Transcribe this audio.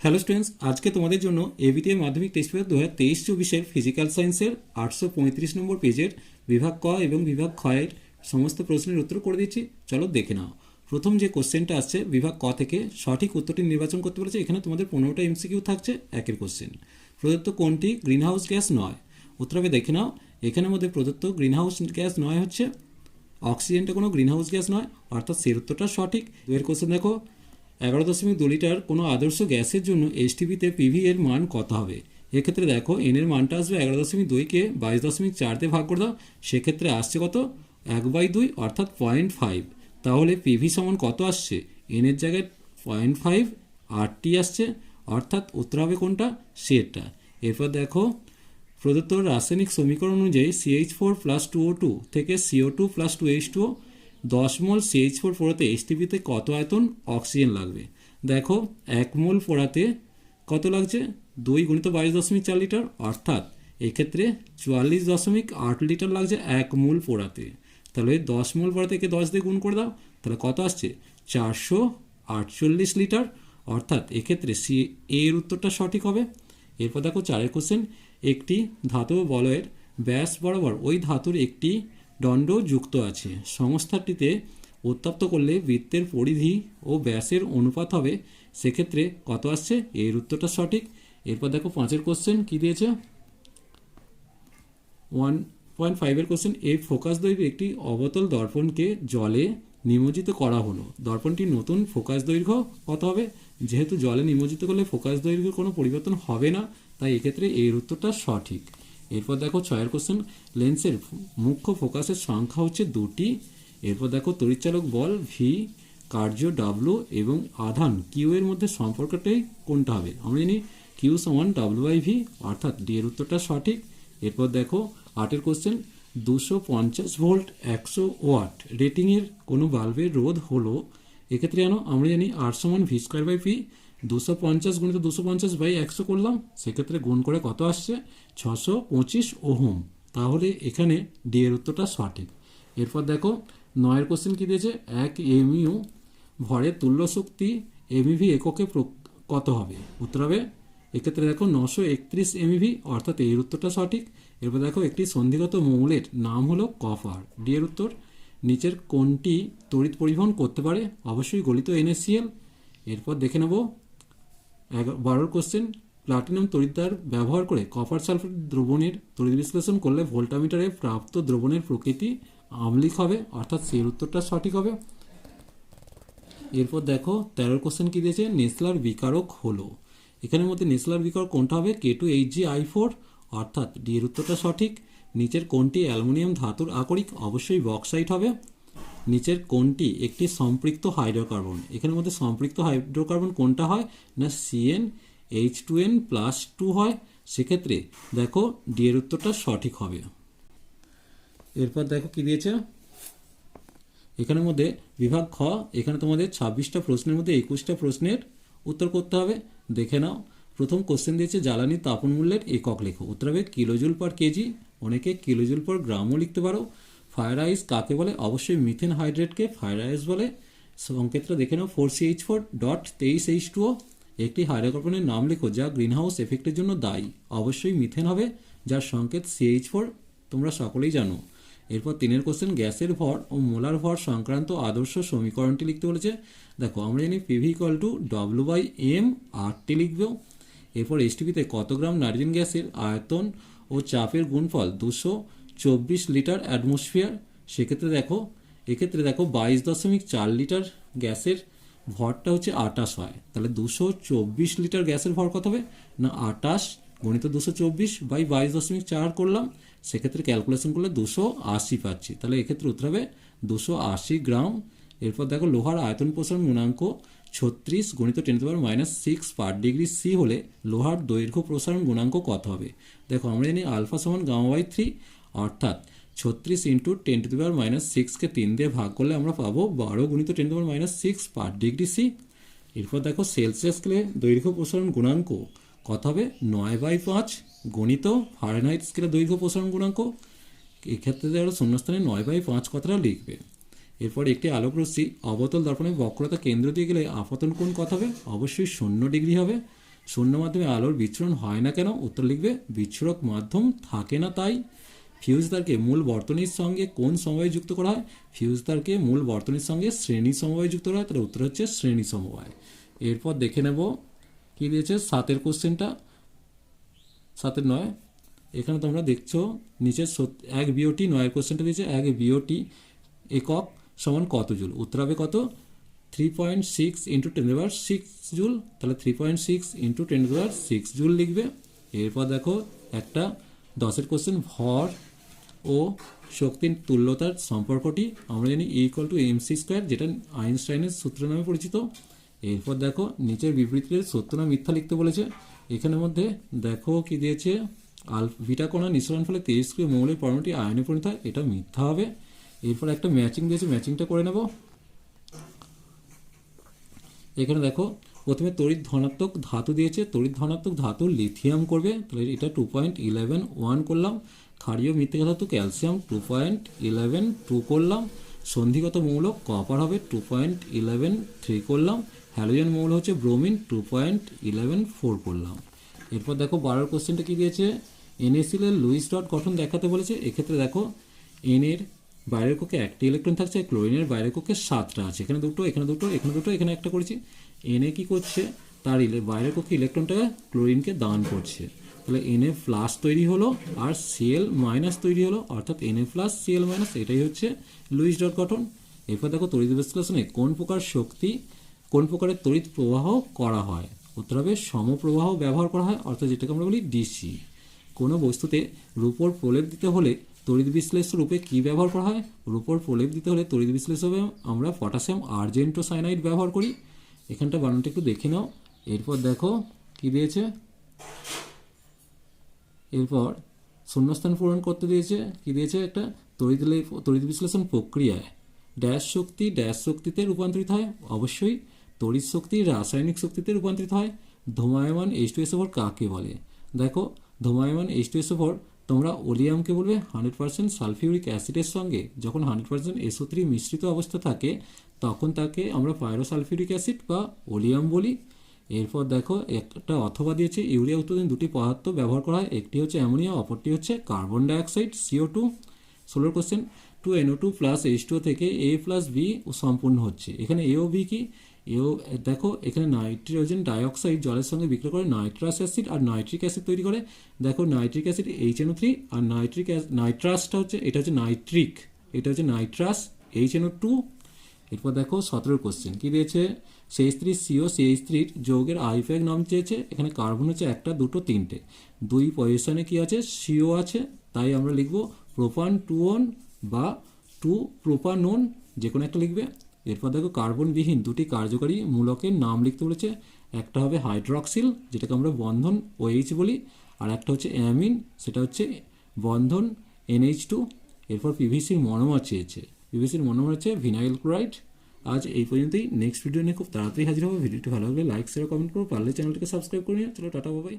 Hello students আজকে তোমাদের জন্য এবিটিএ মাধ্যমিক টেস্ট পেপার দু হাজার তেইশ চব্বিশের ফিজিক্যাল সায়েন্সের আটশো পঁয়ত্রিশ নম্বর পেজের বিভাগ ক এবং বিভাগ ক্ষয়ের সমস্ত প্রশ্নের উত্তর করে দিচ্ছি। চলো দেখে নাও। প্রথম যে কোশ্চেনটা আসছে, বিভাগ ক থেকে সঠিক উত্তরটি নির্বাচন করতে পেরেছে, এখানে তোমাদের পনেরোটা এমসিকিউ থাকছে, একের কোশ্চেন প্রদত্ত কোনটি গ্রিনহাউস গ্যাস নয়? উত্তর হবে, দেখে নাও। এখানের মধ্যে প্রদত্ত গ্রিনহাউস গ্যাস নয় হচ্ছে অক্সিজেনটা কোনো গ্রিনহাউস গ্যাস নয়, অর্থাৎ সের উত্তরটা সঠিক। দুয়ের কোশ্চেন দেখো এগারো দশমিক দু লিটার কোনো আদর্শ গ্যাসের জন্য এইচটিপিতে পিভি এর মান কত হবে? এক্ষেত্রে দেখো এন এর মানটা আসবে এগারো দশমিক দুইকে বাইশ দশমিক চারতে ভাগ করে দাও। সেক্ষেত্রে আসছে কত? এক বাই দুই, অর্থাৎ পয়েন্ট ফাইভ তাহলে পিভি সমান কত আসছে? এন এর জায়গায় পয়েন্ট ফাইভ আটটি আসছে। অর্থাৎ উত্তর হবে কোনটা? সেটা। এরপর দেখো, প্রদত্ত রাসায়নিক সমীকরণ অনুযায়ী CH four plus two O two থেকে CO two plus two H two দশ মোল সিএইচ ফোর ফোরাতে এইচটিপিতে কত আয়তন? অক্সিজেন লাগবে। দেখো এক মোল ফোরাতে কত লাগছে? দুই গুণিত বাইশ দশমিক চার লিটার। অর্থাৎ এক্ষেত্রে চুয়াল্লিশ দশমিক আট লিটার লাগছে এক মূল পোড়াতে তাহলে দশ মূল পোড়া থেকে দশ দিয়ে গুণ করে দাও। তাহলে কত আসছে? চারশো আটচল্লিশ লিটার। অর্থাৎ এক্ষেত্রে সি এর উত্তরটা সঠিক হবে। এরপর দেখো চারের কোশ্চেন একটি ধাতব বলয়ের ব্যাস বরাবর ওই ধাতুর একটি দণ্ড যুক্ত আছে। সংস্থাটিতে উত্তপ্ত করলে বৃত্তের পরিধি ও ব্যাসের অনুপাত হবে। সেক্ষেত্রে কত আসছে? এর উত্তরটা সঠিক। এরপর দেখো পাঁচের কোশ্চেন কি দিয়েছে? ওয়ান পয়েন্ট ফাইভের কোশ্চেন এই ফোকাস দৈর্ঘ্য একটি অবতল দর্পণকে জলে নিমজ্জিত করা হলো। দর্পণটি নতুন ফোকাস দৈর্ঘ্য কত হবে? যেহেতু জলে নিমজ্জিত করলে ফোকাস দৈর্ঘ্যের কোনো পরিবর্তন হবে না, তাই এক্ষেত্রে এর উত্তরটা সঠিক। এরপর দেখো ছয়ের কোশ্চেন লেন্সের মুখ্য ফোকাসের সংখ্যা হচ্ছে দুটি। এরপর দেখো তড়িৎচালক বল ভি কার্য ডাব্লু এবং আধান কিউ এর মধ্যে সম্পর্কটাই কোনটা হবে? আমরা জানি কিউ সমান ডাব্লু বাই ভি অর্থাৎ ডি এর উত্তরটা সঠিক। এরপর দেখো আটের কোশ্চেন দুশো পঞ্চাশ ভোল্ট একশো ওয়াট রেটিংয়ের কোনো বাল্বের রোধ হলো? এক্ষেত্রে জানো, আমরা জানি আর সমান ভি স্কোয়ার বাই পি দুশো পঞ্চাশ গুণিত দুশো পঞ্চাশ বাই একশো করলাম, সেক্ষেত্রে গুণ করে কত আসছে? ছশো পঁচিশ ওহম। তাহলে এখানে ডি এর উত্তরটা সঠিক। এরপর দেখো, নয়ের কোশ্চেন কী দিয়েছে? এক এমইউ ভরের তুল্য শক্তি এমইভি এককে কত হবে? উত্তর হবে, এক্ষেত্রে দেখো নশো একত্রিশ এমইভি, অর্থাৎ এর উত্তরটা সঠিক। এরপর দেখো, একটি সন্ধিগত মৌলের নাম হলো কফার। ডি এর উত্তর, নিচের কোনটি তড়িৎ পরিবহন করতে পারে, অবশ্যই গলিত এনএসিএল এরপর দেখে নেব বারোর কোশ্চেন প্লাটিনাম তড়িৎদ্বার ব্যবহার করে কপার সালফেট দ্রবণের তড়িৎ বিশ্লেষণ করলে ভোল্টামিটারে প্রাপ্ত দ্রবণের প্রকৃতি আম্লিক হবে, অর্থাৎ সেই উত্তরটা সঠিক হবে। এরপর দেখো, তেরোর কোশ্চেন কি দিয়েছে? নেসলার বিকারক হলো। এখানের মধ্যে নেসলার বিকারক কোনটা হবে? K two H G I four অর্থাৎ ডি এর উত্তরটা সঠিক। নিচের কোনটি অ্যালুমিনিয়াম ধাতুর আকরিক? অবশ্যই বক্সাইট হবে। নিচের কোনটি একটি সম্পৃক্ত হাইড্রোকার্বন। এখানের মধ্যে সম্পৃক্ত হাইড্রোকার্বন কোনটা হয়? না CN H two N plus two হয়। সেক্ষেত্রে দেখো ডি এর উত্তরটা সঠিক হবে। এরপর দেখো কি দিয়েছে? এখানের মধ্যে বিভাগ খ, এখানে তোমাদের ছাব্বিশটা প্রশ্নের মধ্যে একুশটা প্রশ্নের উত্তর করতে হবে। দেখে নাও। প্রথম কোশ্চেন দিয়েছে, জ্বালানি তাপন মূল্যের একক লেখো। উত্তর হবে কিলোজুল পার কেজি। অনেকে কিলোজুল পার গ্রামও লিখতে পারো। ফায়ার আইস কাকে বলে? অবশ্যই মিথেন হাইড্রেটকে ফায়ার আইস বলে। সংকেতটা দেখে নাও। Four C H four dot তেইশ এইচ টুও একটি হাইড্রোকার্বনের নাম লেখো, যা গ্রিনহাউস এফেক্টের জন্য দায়ী। অবশ্যই মিথেন হবে, যার সংকেত সিএইচ ফোর তোমরা সকলেই জানো। এরপর তিনের কোশ্চেন গ্যাসের ভর ও মোলার ভর সংক্রান্ত আদর্শ সমীকরণটি লিখতে বলেছে। দেখো, আমরা জানি PV equal to W by M RT লিখব। এরপর এসটিপিতে কত গ্রাম নাইট্রোজেন গ্যাসের আয়তন ও চাপের গুণফল? দুশো চব্বিশ লিটার অ্যাটমসফিয়ার সেক্ষেত্রে দেখো, এক্ষেত্রে দেখো বাইশ দশমিক চার লিটার গ্যাসের ভরটা হচ্ছে আটাশ হয়। তাহলে দুশো চব্বিশ লিটার গ্যাসের ভর কত হবে? না আটাশ গণিত দুশো চব্বিশ বাই বাইশ দশমিক চার করলাম, সেক্ষেত্রে ক্যালকুলেশন করলে দুশো আশি পাচ্ছি। তাহলে এক্ষেত্রে উত্তর হবে দুশো আশি গ্রাম। এরপর দেখো লোহার আয়তন প্রসারণ গুণাঙ্ক ছত্রিশ গণিত ten power minus six per degree C হলে লোহার দৈর্ঘ্য প্রসারণ গুণাঙ্ক কত হবে? দেখো আমরা জানি আলফা সমান গামা বাই থ্রি অর্থাৎ ছত্রিশ into ten to the power minus সিক্সকে তিন দিয়ে ভাগ করলে আমরা পাবো বারো গুণিত ten to power minus six per degree C এরপর দেখো সেলসিয়াস স্কেলে দৈর্ঘ্য প্রসারণ গুণাঙ্ক কত হবে? নয় বাই পাঁচ গণিত ফারেনহাইট স্কেলে দৈর্ঘ্য প্রসারণ গুণাঙ্ক। এক্ষেত্রে দেখো শূন্যস্থানে নয় বাই পাঁচ কথাটা লিখবে? এরপর একটি আলোক রশ্মি অবতল দর্পণের বক্রতা কেন্দ্র দিয়ে গেলে আপতন কোণ কত হবে? অবশ্যই শূন্য ডিগ্রি হবে। শূন্য মাধ্যমে আলোর বিচ্ছুরণ হয় না কেন? উত্তর লিখবে বিচ্ছুরক মাধ্যম থাকে না তাই। ফিউজ তারকে মূল বর্তনীর সঙ্গে কোন সমবায় যুক্ত করা হয়? ফিউজ তারকে মূল বর্তনীর সঙ্গে শ্রেণি সমবায় যুক্ত করা হয়। তার উত্তর হচ্ছে শ্রেণি সমবায়। এরপর দেখে নেব কি দিয়েছে সাতের কোশ্চেনটা। সাতের নয়। এখানে তোমরা দেখছ সত- এক বিওটি নয়ের কোশ্চেনটা দিয়েছে। এক বিওটি একক সমান কত জুল? উত্তর হবে কত? Three point six into ten দেওয়ার সিক্স জুল। তাহলে three point six into ten দেওয়ার সিক্স জুল লিখবে। এরপর দেখো একটা দশের কোশ্চেন ভর ও শক্তির তুল্যতার সম্পর্কটি আমরা জানি equal to M C square যেটা আইনস্টাইনের সূত্র নামে পরিচিত। এরপর দেখো, নিচের বিবৃতিতে সত্য না মিথ্যা লিখতে বলেছে। এখানের মধ্যে দেখো কি দিয়েছে? আল ভিটা কণা নিঃসরণ ফলে তেইশ তেজস্ক্রিয় মৌলের পরমাণুটি আয়নে পরিণত হয়, এটা মিথ্যা হবে। এরপর একটা ম্যাচিং দিয়েছে ম্যাচিংটা করে নেব। এখানে দেখো প্রথমে তড়িৎ ধনাত্মক ধাতু দিয়েছে, তড়িৎ ধনাত্মক ধাতু লিথিয়াম করবে, তাহলে এটা টু পয়েন্ট ইলেভেন ওয়ান করলাম, ক্ষারীয় মৃত্তিকা ধাতু calcium two point eleven two করলাম, সন্ধিগত মৌল কপার হবে টু পয়েন্ট ইলেভেন থ্রি করলাম হ্যালোজেন মৌল হচ্ছে bromine two point eleven four করলাম। এরপর দেখো বারোর কোশ্চেনটা কি দিয়েছে? এনএসিল এর লুইস ডট গঠন দেখাতে বলেছে, এক্ষেত্রে দেখো এন এর বাইরের কক্ষে একটি ইলেকট্রন থাকছে ক্লোরিনের বাইরের কক্ষে সাতটা আছে, এখানে দুটো এখানে দুটো এখানে দুটো, এখানে একটা করেছি। এনে কি করছে? তার ইলে বাইরের কক্ষে ইলেকট্রনটা ক্লোরিনকে দান করছে। তাহলে এনএ প্লাস তৈরি হলো আর সিএল মাইনাস তৈরি হলো। অর্থাৎ এনএ প্লাস সিএল মাইনাস এটাই হচ্ছে লুইস ডট গঠন এরপর দেখো তড়িৎ বিশ্লেষণে কোন প্রকার শক্তি, কোন প্রকারের তড়িৎ প্রবাহ করা হয়? উত্তর হবে সমপ্রবাহ ব্যবহার করা হয়, অর্থাৎ যেটাকে আমরা বলি ডিসি কোনো বস্তুতে রূপোর প্রলেপ দিতে হলে তড়িৎ বিশ্লেষ্য রূপে কি ব্যবহার করা হয়? রূপোর প্রলেপ দিতে হলে তড়িৎ বিশ্লেষ্য রূপে আমরা পটাশিয়াম আর্জেন্টোসাইনাইড ব্যবহার করি। এখানটা বানানটা একটু দেখে নাও। এরপর দেখো কি দিয়েছে? এরপর শূন্যস্থান পূরণ করতে দিয়েছে। কি দিয়েছে? একটা তড়িৎ তড়িৎ বিশ্লেষণ প্রক্রিয়ায়। ড্যাশ শক্তি ড্যাশ শক্তিতে রূপান্তরিত হয়। অবশ্যই তড়িৎ শক্তি রাসায়নিক শক্তিতে রূপান্তরিত হয়। ধূমায়মান এইচ টু এসোভর কাকে বলে? দেখো, ধূমায়মান এইচ টু এসোভর তোমরা ওলিয়ামকে বলবে হান্ড্রেড পার্সেন্ট সালফিউরিক অ্যাসিডের সঙ্গে। যখন হান্ড্রেড পার্সেন্ট এসও থ্রি মিশ্রিত অবস্থা থাকে তখন তাকে আমরা পায়রোসালফিউরিক অ্যাসিড বা ওলিয়াম বলি। এরপর দেখো, একটা অথবা দিয়েছে ইউরিয়া উৎপাদন দুটি পদার্থ ব্যবহার করা হয়। একটি হচ্ছে অ্যামোনিয়া, অপরটি হচ্ছে কার্বন ডাইঅক্সাইড সিও টু ষোলোর question two NO two plus H two থেকে এ প্লাস বি সম্পূর্ণ হচ্ছে। এখানে এ ও বি কি? এও দেখো, এখানে নাইট্রোজেন ডাইঅক্সাইড জলের সঙ্গে বিক্রিয়া করে নাইট্রাস অ্যাসিড আর নাইট্রিক অ্যাসিড তৈরি করে। দেখো, nitric acid H NO three আর নাইট্রিক নাইট্রাসটা হচ্ছে, এটা হচ্ছে নাইট্রিক, এটা হচ্ছে নাইট্রাস এইচ এনও টু এরপর দেখো সতেরো কোশ্চেন কি দিয়েছে? সেই স্ত্রী সিও, সেই স্ত্রীর যৌগের আইপ্যাক নাম চেয়েছে, এখানে কার্বন হচ্ছে একটা, দুটো, তিনটে। দুই পজিশনে কি আছে? সিও আছে, তাই আমরা লিখব প্রোপান টু ওন বা টু প্রোপানোন যে কোনো একটা লিখবে। এরপর দেখো কার্বনবিহীন দুটি কার্যকারী মূলকের নাম লিখতে বলেছে, একটা হবে হাইড্রক্সিল যেটাকে আমরা বন্ধন ওএইচ বলি, আর একটা হচ্ছে অ্যামিন সেটা হচ্ছে বন্ধন এনএইচ টু এরপর পিভিসির মনোমার চেয়েছে। পিভিসির মনে হচ্ছে ভিনাইল ক্লোরাইড আজ এই পর্যন্তই। নেক্সট ভিডিও নিয়ে খুব তাড়াতাড়ি হাজির হবে। ভিডিওটি ভালো লাগলে লাইক শেয়ার কমেন্ট করো। পারলে চ্যানেলটিকে সাবস্ক্রাইব করে নিও। চলো, টাটা বাবাই